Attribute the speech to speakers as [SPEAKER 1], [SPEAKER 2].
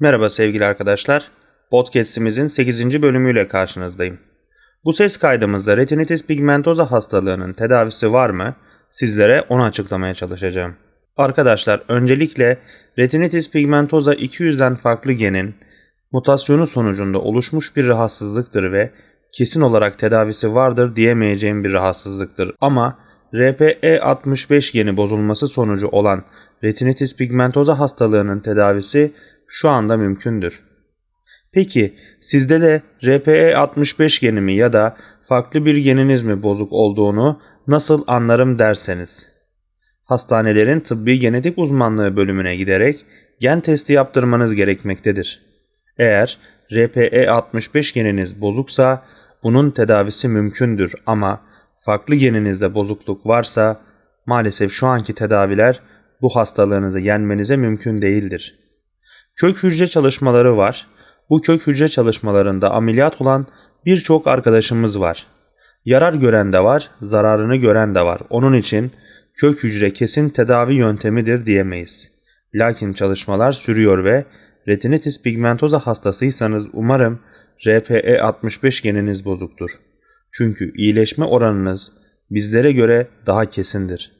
[SPEAKER 1] Merhaba sevgili arkadaşlar. Podcast'imizin 8. bölümüyle karşınızdayım. Bu ses kaydımızda retinitis pigmentosa hastalığının tedavisi var mı? Sizlere onu açıklamaya çalışacağım. Arkadaşlar öncelikle retinitis pigmentosa 200'den farklı genin mutasyonu sonucunda oluşmuş bir rahatsızlıktır ve kesin olarak tedavisi vardır diyemeyeceğim bir rahatsızlıktır. Ama RPE65 geni bozulması sonucu olan retinitis pigmentosa hastalığının tedavisi şu anda mümkündür. Peki sizde de RPE65 geni mi ya da farklı bir geniniz mi bozuk olduğunu nasıl anlarım derseniz. Hastanelerin tıbbi genetik uzmanlığı bölümüne giderek gen testi yaptırmanız gerekmektedir. Eğer RPE65 geniniz bozuksa bunun tedavisi mümkündür ama farklı geninizde bozukluk varsa maalesef şu anki tedaviler bu hastalığınızı yenmenize mümkün değildir. Kök hücre çalışmaları var. Bu kök hücre çalışmalarında ameliyat olan birçok arkadaşımız var. Yarar gören de var, zararını gören de var. Onun için kök hücre kesin tedavi yöntemidir diyemeyiz. Lakin çalışmalar sürüyor ve retinitis pigmentosa hastasıysanız umarım RPE65 geniniz bozuktur. Çünkü iyileşme oranınız bizlere göre daha kesindir.